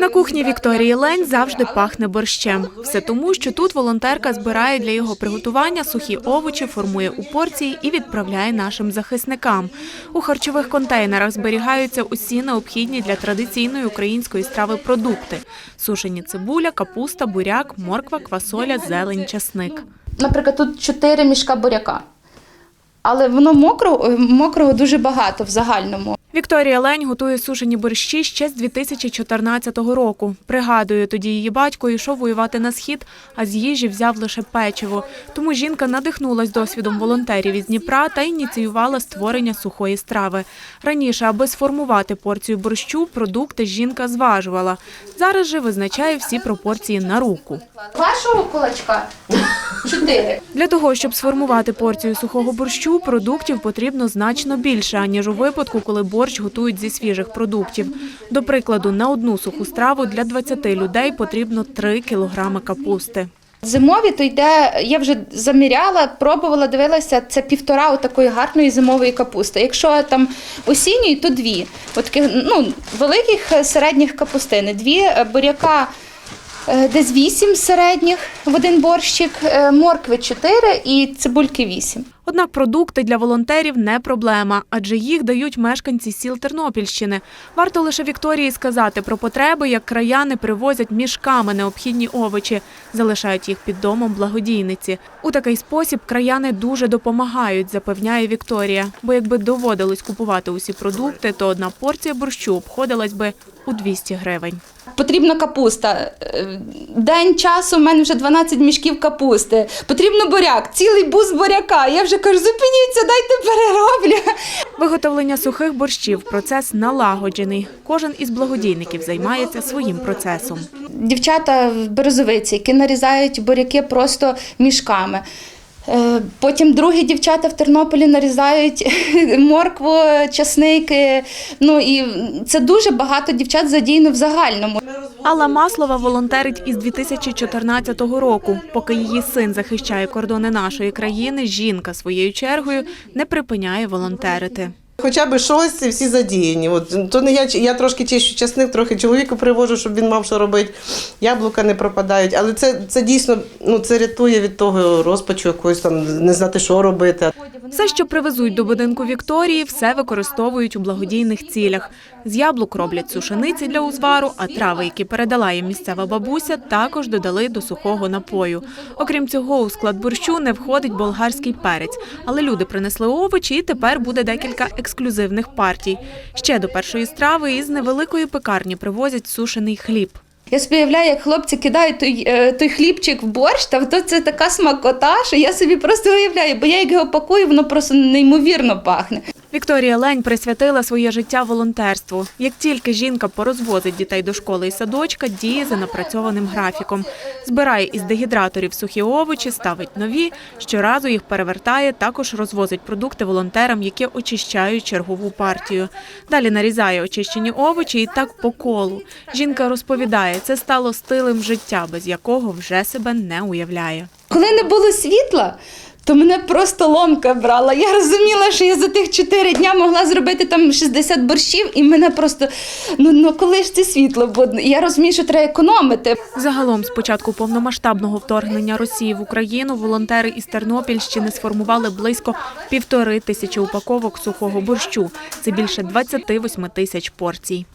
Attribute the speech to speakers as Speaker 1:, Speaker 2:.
Speaker 1: На кухні Вікторії Лень завжди пахне борщем. Все тому, що тут волонтерка збирає для його приготування сухі овочі, формує у порції і відправляє нашим захисникам. У харчових контейнерах зберігаються усі необхідні для традиційної української страви продукти: сушені цибуля, капуста, буряк, морква, квасоля, зелень, часник.
Speaker 2: Наприклад, тут 4 мішка буряка. Але воно мокрого, мокрого дуже багато в загальному.
Speaker 1: Вікторія Лень готує сушені борщі ще з 2014 року. Пригадую, тоді її батько йшов воювати на схід, а з їжі взяв лише печиво. Тому жінка надихнулась досвідом волонтерів із Дніпра та ініціювала створення сухої страви. Раніше, аби сформувати порцію борщу, продукти жінка зважувала. Зараз же визначає всі пропорції на руку.
Speaker 2: Вашого кулачка 4.
Speaker 1: Для того, щоб сформувати порцію сухого борщу, продуктів потрібно значно більше, аніж у випадку, коли борщ готують зі свіжих продуктів. До прикладу, на одну суху страву для 20 людей потрібно 3 кілограми капусти.
Speaker 2: Зимові то йде, я вже заміряла, пробувала, дивилася, це півтора такої гарної зимової капусти. Якщо там осінньої, то дві. От таких ну, великих е, середніх капустини. Дві е, буряка е, десь вісім середніх в один борщик, моркви чотири і цибульки вісім.
Speaker 1: Однак продукти для волонтерів не проблема, адже їх дають мешканці сіл Тернопільщини. Варто лише Вікторії сказати про потреби, як краяни привозять мішками необхідні овочі, залишають їх під домом благодійниці. У такий спосіб краяни дуже допомагають, запевняє Вікторія. Бо якби доводилось купувати усі продукти, то одна порція борщу обходилась би у 200 гривень.
Speaker 2: Потрібна капуста. Е, День часу в мене вже 12 мішків капусти. Потрібно буряк, цілий бус буряка. Я вже кажу, зупиніться, дайте перероблю.
Speaker 1: Виготовлення сухих борщів процес налагоджений. Кожен із благодійників займається своїм процесом.
Speaker 2: Дівчата в березовиці, які нарізають буряки просто мішками. Е, Потім другі дівчата в Тернополі нарізають моркву, часники. Ну і це дуже багато дівчат задіяно в загальному.
Speaker 1: Алла Маслова волонтерить із 2014 року. Поки її син захищає кордони нашої країни, жінка своєю чергою не припиняє волонтерити.
Speaker 3: Хоча б щось, всі задіяні. От, то не я, я трошки чищу часник, трохи чоловіку привожу, щоб він мав що робити. Яблука не пропадають. Але це, це дійсно ну, це рятує від того розпачу, якогось там не знати, що робити.
Speaker 1: Все, що привезуть до будинку Вікторії, все використовують у благодійних цілях. З яблук роблять сушениці для узвару, а трави, які передала їм місцева бабуся, також додали до сухого напою. Окрім цього, у склад борщу не входить болгарський перець, але люди принесли овочі, і тепер буде декілька ексклюзивних партій. Ще до першої страви із невеликої пекарні привозять сушений хліб.
Speaker 2: Я собі уявляю, як хлопці кидають той, е, той хлібчик в борщ, та то це така смакота, що я собі просто уявляю, бо я як його пакую, воно просто неймовірно пахне.
Speaker 1: Вікторія Лень присвятила своє життя волонтерству. Як тільки жінка порозвозить дітей до школи і садочка, діє за напрацьованим графіком. Збирає із дегідраторів сухі овочі, ставить нові, щоразу їх перевертає, також розвозить продукти волонтерам, які очищають чергову партію. Далі нарізає очищені овочі і так по колу. Жінка розповідає, це стало стилем життя, без якого вже себе не уявляє.
Speaker 2: Коли не було світла, то мене просто ломка брала. Я розуміла, що я за тих 4 дня могла зробити там 60 борщів, і мене просто ну, ну коли ж це світло буде? Я розумію, що треба економити.
Speaker 1: Загалом, з початку повномасштабного вторгнення Росії в Україну, волонтери із Тернопільщини сформували близько півтори тисячі упаковок сухого борщу. Це більше 28 тисяч порцій.